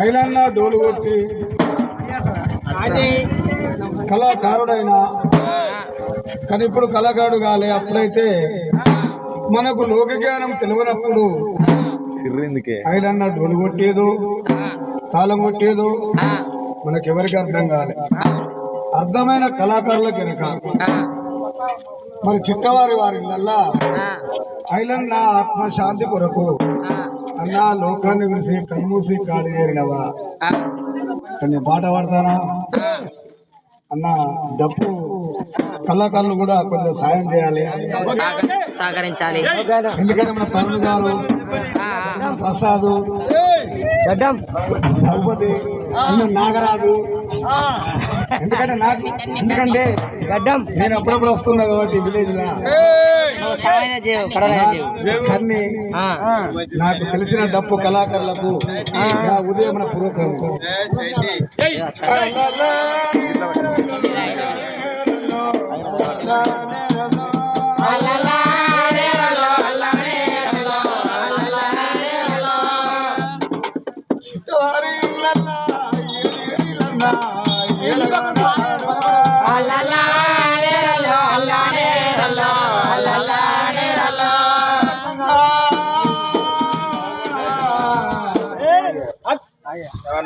ఐలన్న డోలు కొట్టి కళాకారుడైన కానీ ఇప్పుడు కళాకారుడు కాలే అప్పుడైతే మనకు లోక జ్ఞానం తెలియనప్పుడు సిర్రిందుకే. ఐలన్న డోలు కొట్టేదో తాళం కొట్టేదో మనకెవరికి అర్థం కాలే. అర్థమైన కళాకారుల కనుక మరి చిట్టవారి వారి ఐలన్న ఆత్మశాంతి కొరకు అన్నా లోకాన్ని విడిసి కన్మూసి కాడి చేరినవా కొన్ని పాట పాడతానా? అన్న డప్పు కళాకారులు కూడా కొంచెం సాయం చేయాలి. సహక- సహకరించాలి ఎందుకంటే మన తరుణ్ గారు ప్రసాద్ సౌపతి అన్న నాగరాజు. ఎందుకంటే నాకు ఎందుకంటే నేను అప్పుడప్పుడు వస్తున్నా కాబట్టి విలేజ్ లా కానీ నాకు తెలిసిన డప్పు కళాకారులకు నా ఉదయం పూర్వకం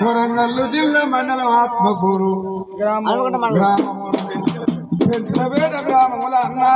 వరంగల్లు జిల్లా మండలం ఆత్మకూరు. గ్రామం. పెంచలపేట గ్రామముల అన్నా.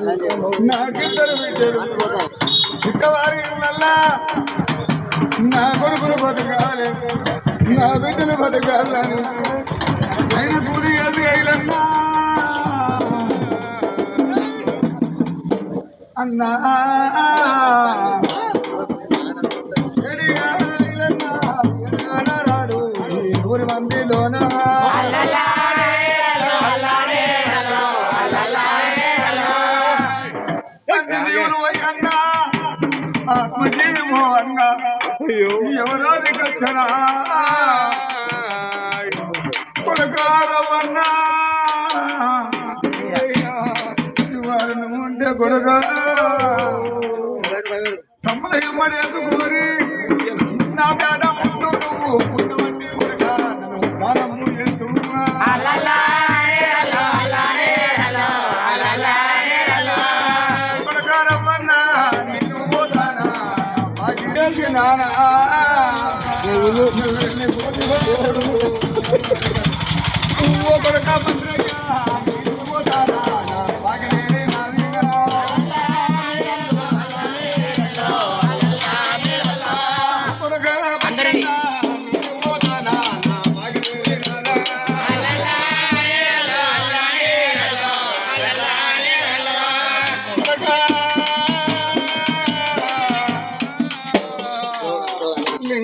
నాకిద్దరు బిడ్డలు చిక్కవారి నా కొడుకులు బతకాలి నా బిడ్డలు బతకాలని ఆయన కూలి అది అయిలన్నా అన్నా. ఆత్మజీవో అన్నా ఎవరో దిగొచ్చరా కొడకారవన్నా వారిని ఉండే కొడక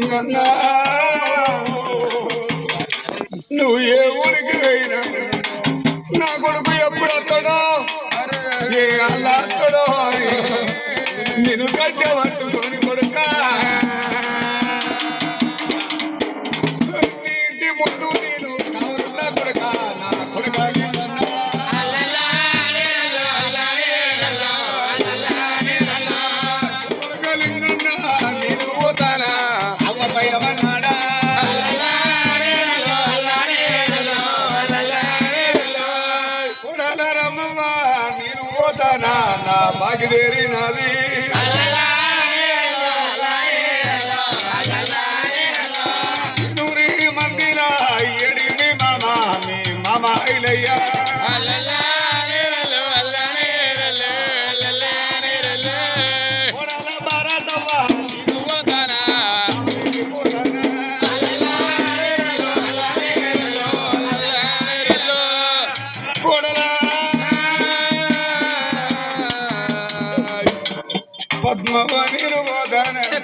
లింగన్న నువ్వు ఏ ఊరికి పోయినా? నా కొడుకు ఎప్పుడు అత్తడో ఏ అల్లా అత్తడో అని నేను గడ్డ పట్టుకొని நான் மகிதேரி நதி.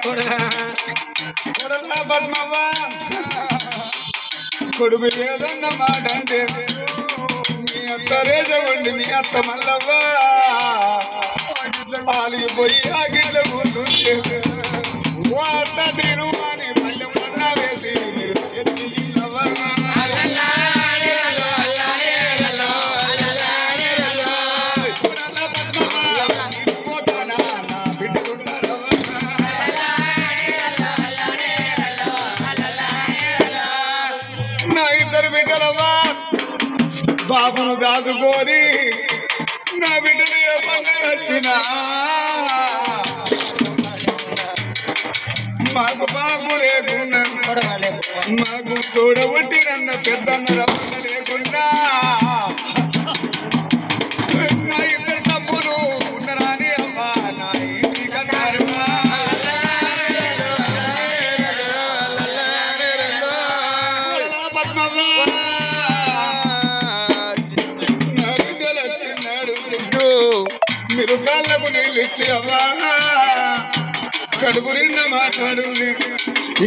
పద్మవని కొడలా పద్మవ్వ. కొడుకు ఏదన్న మాట అంటే మీ అత్త రేజవండి మీ అత్త మల్లవ్వ. పాలిపోయి ఆ గిడ్డ కూర్చుంటే బాబును దాచుకొని నా బిడ్డలు ఏ పండుగ వచ్చినా? మాకు బాబు లేకుండా మాకు తోడబుట్టి నన్న పెద్దన్న రవ్వన్న లేకుండా మీరు కాళ్ళకు నీళ్ళు ఇచ్చి అవ్వా కడుపు నిన్న మాట్లాడు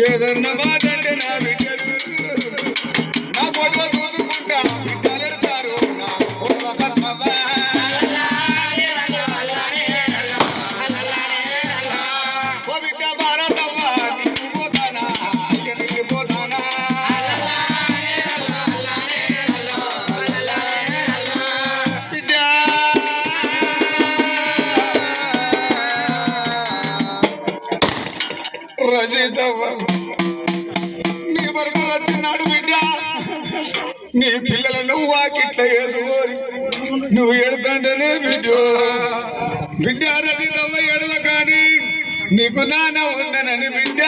ఏదన్నా మాట్లాడితే నా బిడ్డలు నా పొడవ చూసుకుంటా నీ భర్త బిడ్డ. నీ పిల్లలు నువ్వు వాకిట్ల వేసుకోరి నువ్వు ఎడతంటేనే బిడ్డ. బిడ్డ రజితవ్వ ఎడవ కానీ నీకు నాన్న ఉండనని బిడ్డ.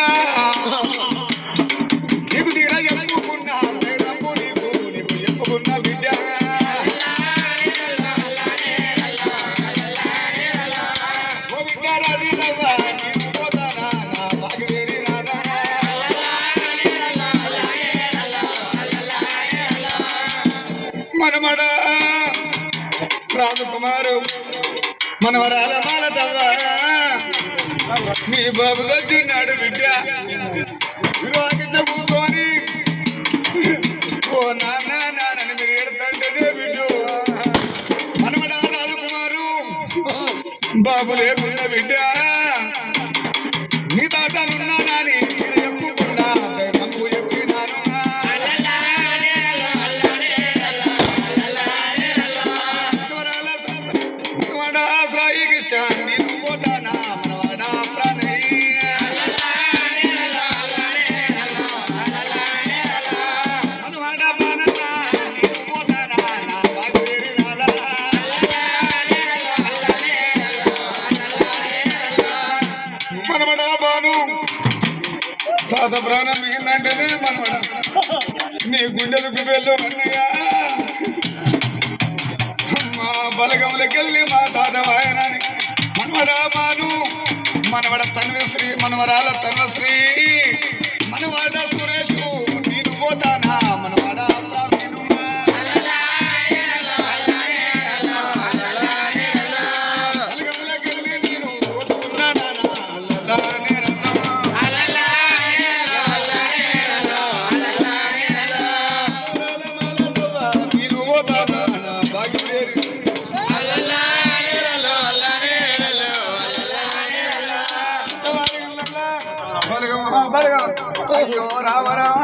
రాజకుమారు మనవరాల మాలదవ్వ నీ బాబు వచ్చిన్నాడు బిడ్డ. విరోగిన కూర్చొని ఓ నాన్న నాన్నని మీరు ఎడతంటేనే బిడ్డు. మనమడ రాజకుమారు బాబు లేకుండా బిడ్డ. పాత ప్రాణం ఏంటంటేనే మనవడ నీ గుండెలకు వెళ్ళు అన్నయ్య. మా బలగములకెళ్ళి మా తాత వాయనని మనవడా మాను మనవడ తన్వశ్రీ మనవరాల తన్వశ్రీ. రామ రామ